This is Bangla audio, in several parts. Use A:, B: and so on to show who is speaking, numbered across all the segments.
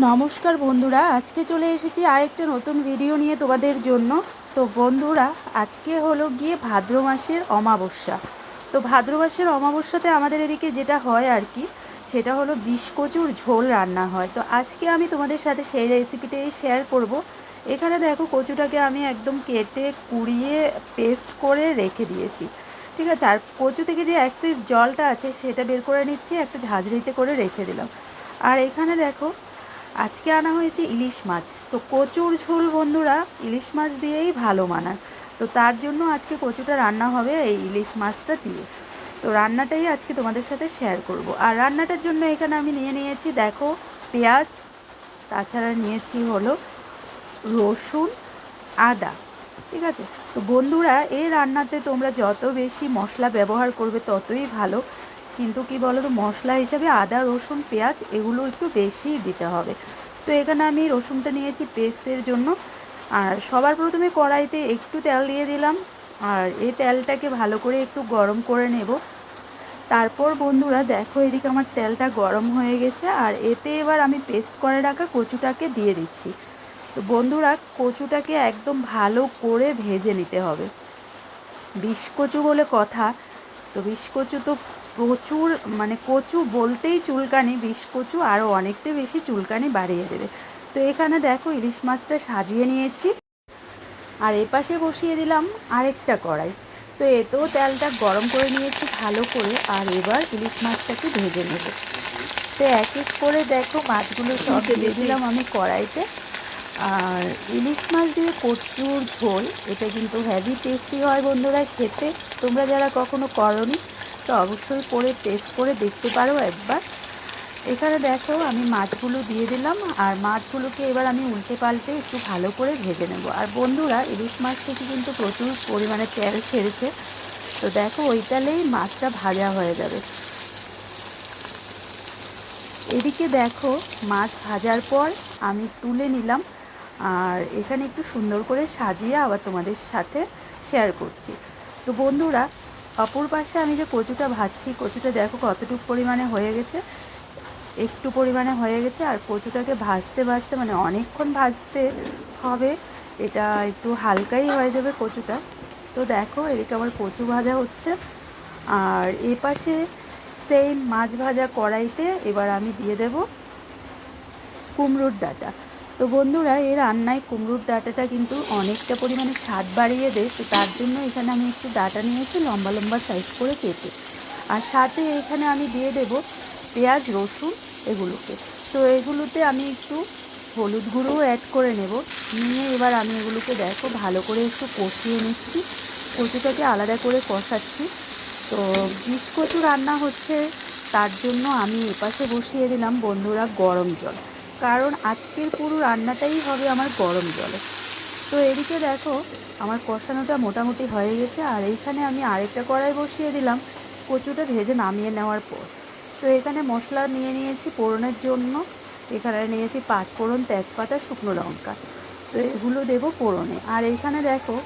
A: নমস্কার বন্ধুরা, আজকে চলে এসেছি আরেকটা নতুন ভিডিও নিয়ে তোমাদের জন্য। তো বন্ধুরা, আজকে হলো গিয়ে ভাদ্র মাসের অমাবস্যা। তো ভাদ্র মাসের অমাবস্যাতে আমাদের এদিকে যেটা হয় আর কি, সেটা হলো বিষকচুর ঝোল রান্না হয়। তো আজকে আমি তোমাদের সাথে সেই রেসিপিটাই শেয়ার করব। এখানে দেখো, কচুটাকে আমি একদম কেটে, কুড়িয়ে পেস্ট করে রেখে দিয়েছি। ঠিক আছে? আর কচু থেকে যে অ্যাক্সিস জলটা আছে, সেটা বের করে নিচ্ছি, একটা ঝাঁঝরিতে করে রেখে দিলাম। আর এখানে দেখো আজকে আনা হয়েছে ইলিশ মাছ। তো কচুর ঝোল বন্ধুরা, ইলিশ মাছ দিয়েই ভালো মানায়। তো তার জন্য আজকে কচুটা রান্না হবে এই ইলিশ মাছটা দিয়ে। তো রান্নাটাই আজকে তোমাদের সাথে শেয়ার করব। আর রান্নাটার জন্য এখানে আমি নিয়ে নিয়েছি, দেখো, পেঁয়াজ, তাছাড়া নিয়েছি হলো রসুন, আদা, ঠিক আছে? তো বন্ধুরা, এই রান্নাতে তোমরা যত বেশি মশলা ব্যবহার করবে ততই ভালো। কিন্তু কি বলো তো মশলা হিসাবে আদা, রসুন, পেঁয়াজ এগুলো একটু বেশিই দিতে হবে। তো এখানে আমি রসুনটা নিয়েছি পেস্টের জন্য। আর সবার প্রথমে কড়াইতে একটু তেল দিয়ে দিলাম। আর এই তেলটাকে ভালো করে একটু গরম করে নেব। তারপর বন্ধুরা, দেখো এদিকে আমার তেলটা গরম হয়ে গেছে। আর এতে এবার আমি পেস্ট করে রাখা কচুটাকে দিয়ে দিচ্ছি। তো বন্ধুরা, কচুটাকে একদম ভালো করে ভেজে নিতে হবে। বিষ কচু বলে কথা। তো বিষ কচু তো প্রচুর মানে কচু বলতেই চুলকানি বিষ কচু আরও অনেকটা বেশি চুলকানি বাড়িয়ে দেবে। তো এখানে দেখো ইলিশ মাছটা সাজিয়ে নিয়েছি। আর এপাশে বসিয়ে দিলাম আরেকটা কড়াই। তো এতেও তেলটা গরম করে নিয়েছি ভালো করে আর এবার ইলিশ মাছটাকে ভেজে নেব। তো এক এক করে দেখো মাছগুলো সব দিয়ে দিলাম আমি কড়াইতে। আর ইলিশ মাছ দিয়ে কচুর ঝোল এটা কিন্তু হেভি টেস্টি হয় বন্ধুরা খেতে। তোমরা যারা কখনো করনি তো অবশ্যই পরে টেস্ট করে দেখতে পারো একবার। এখানে দেখো আমি মাছগুলো দিয়ে দিলাম আর মাছগুলোকে এবার আমি উল্টে পাল্টে একটু ভালো করে ভেজে নেব। আর বন্ধুরা, ইলিশ মাছ থেকে কিন্তু প্রচুর পরিমাণে তেল ছেড়েছে। তো দেখো ওই তেলেই মাছটা ভাজা হয়ে যাবে। এদিকে দেখো মাছ ভাজার পর আমি তুলে নিলাম আর এখানে একটু সুন্দর করে সাজিয়ে আবার তোমাদের সাথে শেয়ার করছি। তো বন্ধুরা অপর পাশে আমি যে কচুটা ভাজছি, কচুটা দেখো কতটুকু পরিমাণে হয়ে গেছে, একটু পরিমাণে হয়ে গেছে, আর কচুটাকে ভাজতে ভাজতে মানে অনেকক্ষণ ভাজতে হবে, এটা একটু হালকাই হয়ে যাবে কচুটা। তো দেখো, এদিকে আমার কচু ভাজা হচ্ছে, আর এ পাশে সেম মাছ ভাজা কড়াইতে এবার আমি দিয়ে দেব কুমড়োর ডাটা। তো বন্ধুরা, এই রান্নায় কুমড়োর ডাটাটা কিন্তু অনেকটা পরিমাণে স্বাদ বাড়িয়ে দেয়, তো তার জন্য এখানে আমি একটু ডাটা নিয়েছি লম্বা লম্বা সাইজ করে কেটে। আর সাথে এখানে আমি দিয়ে দেব পেঁয়াজ, রসুন এগুলোকে। তো এগুলোতে আমি একটু হলুদ গুঁড়োও অ্যাড করে নেব। নিয়ে এবার আমি এগুলোকে দেখো, ভালো করে একটু কষিয়ে নিচ্ছি। কচুটাকে আলাদা করে কষাচ্ছি। তো বিষ কচু রান্না হচ্ছে, তার জন্য আমি এপাশে বসিয়ে দিলাম বন্ধুরা গরম জল। কারণ আজকের পুরো রান্নাটাই হবে আমার গরম জলে। তো এদিকে দেখো, আমার কষানোটা মোটামুটি হয়ে গেছে, আর এইখানে আমি আরেকটা কড়াই বসিয়ে দিলাম, কচুটা ভেজে নামিয়ে নেওয়ার পর। তো এখানে মশলা নিয়ে নিয়েছি পোড়নের জন্য, এখানে নিয়েছি পাঁচ ফোড়ন তেজপাতা, শুকনো লঙ্কা। তো এগুলো দেবো পোড়নে আর এখানে দেখো,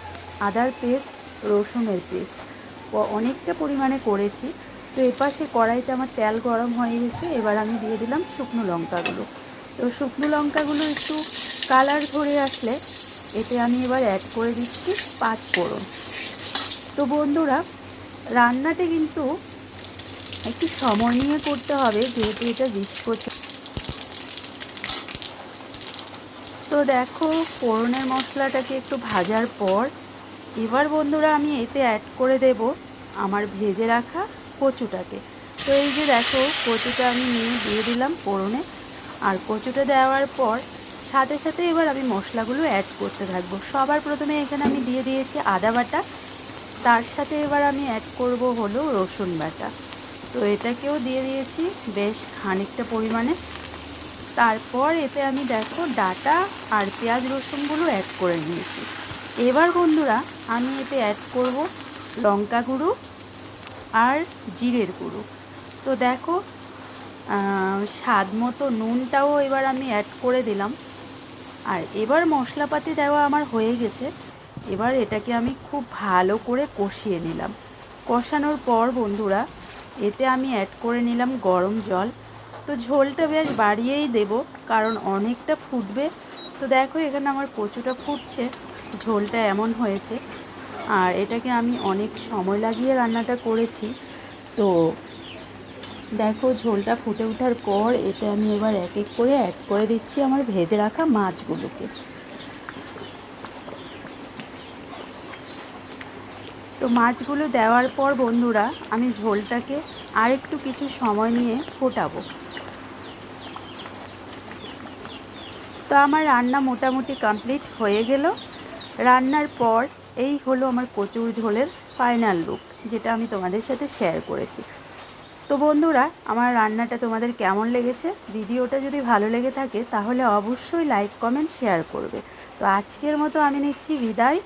A: আদার পেস্ট, রসুনের পেস্ট। অনেকটা পরিমাণে করেছি। তো এপাশে কড়াইতে আমার তেল গরম হয়ে গেছে, এবার আমি দিয়ে দিলাম শুকনো লঙ্কাগুলো। তো শুকনো লঙ্কাগুলো একটু কালার ধরে আসলে এতে আমি এবার অ্যাড করে দিচ্ছি পাঁচ ফোড়ন। তো বন্ধুরা, রান্নাটা কিন্তু একটু সময় নিয়ে করতে হবে, যেহেতু এটা বিষ তো দেখো, ফোড়নের মশলাটাকে একটু ভাজার পর এবার বন্ধুরা আমি এতে অ্যাড করে দেব আমার ভেজে রাখা কচুটাকে। তো এই যে দেখো, কচুটা আমি নিয়ে দিয়ে দিলাম ফোড়নে। আর কচুটা দেওয়ার পর সাথে সাথে এবার আমি মশলাগুলো অ্যাড করতে থাকব। সবার প্রথমে এখানে আমি দিয়ে দিয়েছি আদা বাটা। তার সাথে এবার আমি অ্যাড করব হলো রসুন বাটা। তো এটাকেও দিয়ে দিয়েছি বেশ খানিকটা পরিমাণে। তারপর এতে আমি দেখো ডাটা আর পেঁয়াজ রসুনগুলো অ্যাড করে নিয়েছি। এবার বন্ধুরা আমি এতে অ্যাড করব লঙ্কা গুঁড়ো আর জিরের গুঁড়ো। তো দেখো স্বাদ মতো নুনটাও এবার আমি অ্যাড করে দিলাম। আর এবার মশলাপাতি দেওয়া আমার হয়ে গেছে। এবার এটাকে আমি খুব ভালো করে কষিয়ে নিলাম। কষানোর পর বন্ধুরা, এতে আমি অ্যাড করে নিলাম গরম জল। তো ঝোলটা বেশ বাড়িয়েই দেব, কারণ অনেকটা ফুটবে। তো দেখো এখানে আমার কচুটা ফুটছে, ঝোলটা এমন হয়েছে। আর এটাকে আমি অনেক সময় লাগিয়ে রান্নাটা করেছি। তো দেখো, ঝোলটা ফুটে ওঠার পর এতে আমি এবার এক এক করে অ্যাড করে দিচ্ছি আমার ভেজে রাখা মাছগুলোকে। তো মাছগুলো দেওয়ার পর বন্ধুরা, আমি ঝোলটাকে আর একটু কিছু সময় নিয়ে ফোটাবো। তো আমার রান্না মোটামুটি কমপ্লিট হয়ে গেল। রান্নার পর এই হলো আমার কচুর ঝোলের ফাইনাল লুক যেটা আমি তোমাদের সাথে শেয়ার করেছি। তো বন্ধুরা, আমার রান্নাটা তোমাদের কেমন লেগেছে? ভিডিওটা যদি ভালো লেগে থাকে, তাহলে অবশ্যই লাইক কমেন্ট শেয়ার করবে। তো আজকের মতো আমি নিচ্ছি বিদায়।